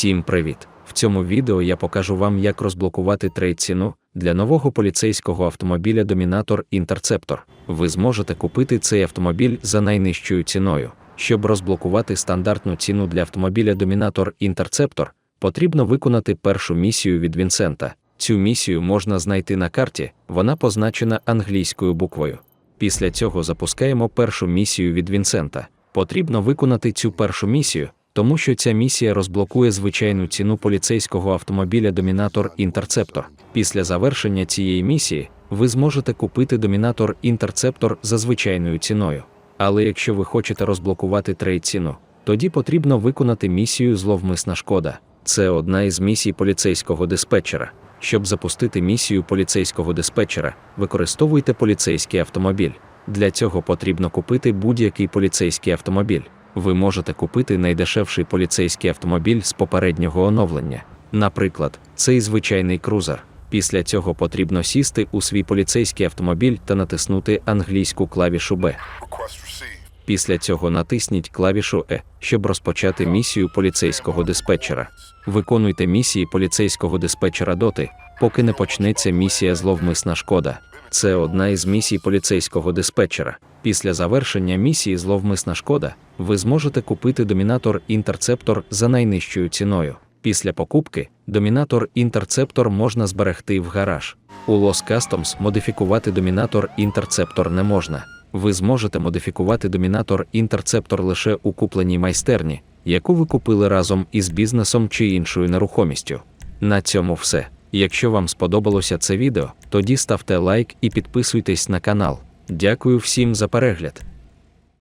Всім привіт! В цьому відео я покажу вам, як розблокувати трейд ціну для нового поліцейського автомобіля Домінатор Інтерцептор. Ви зможете купити цей автомобіль за найнижчою ціною. Щоб розблокувати стандартну ціну для автомобіля Домінатор Інтерцептор, потрібно виконати першу місію від Вінсента. Цю місію можна знайти на карті, вона позначена англійською буквою. Після цього запускаємо першу місію від Вінсента. Потрібно виконати цю першу місію, тому що ця місія розблокує звичайну ціну поліцейського автомобіля Домінатор Інтерцептор. Після завершення цієї місії ви зможете купити Домінатор Інтерцептор за звичайною ціною. Але якщо ви хочете розблокувати трейд ціну, тоді потрібно виконати місію Зловмисна шкода. Це одна із місій поліцейського диспетчера. Щоб запустити місію поліцейського диспетчера, використовуйте поліцейський автомобіль. Для цього потрібно купити будь-який поліцейський автомобіль. Ви можете купити найдешевший поліцейський автомобіль з попереднього оновлення. Наприклад, цей звичайний крузер. Після цього потрібно сісти у свій поліцейський автомобіль та натиснути англійську клавішу Б. Після цього натисніть клавішу Е, щоб розпочати місію поліцейського диспетчера. Виконуйте місії поліцейського диспетчера доти, поки не почнеться місія зловмисна шкода. Це одна із місій поліцейського диспетчера. Після завершення місії зловмисна шкода, ви зможете купити домінатор інтерцептор за найнижчою ціною. Після покупки домінатор інтерцептор можна зберегти в гараж. У Los Customs модифікувати домінатор інтерцептор не можна. Ви зможете модифікувати домінатор інтерцептор лише у купленій майстерні, яку ви купили разом із бізнесом чи іншою нерухомістю. На цьому все. Якщо вам сподобалося це відео, тоді ставте лайк і підписуйтесь на канал. Дякую всім за перегляд.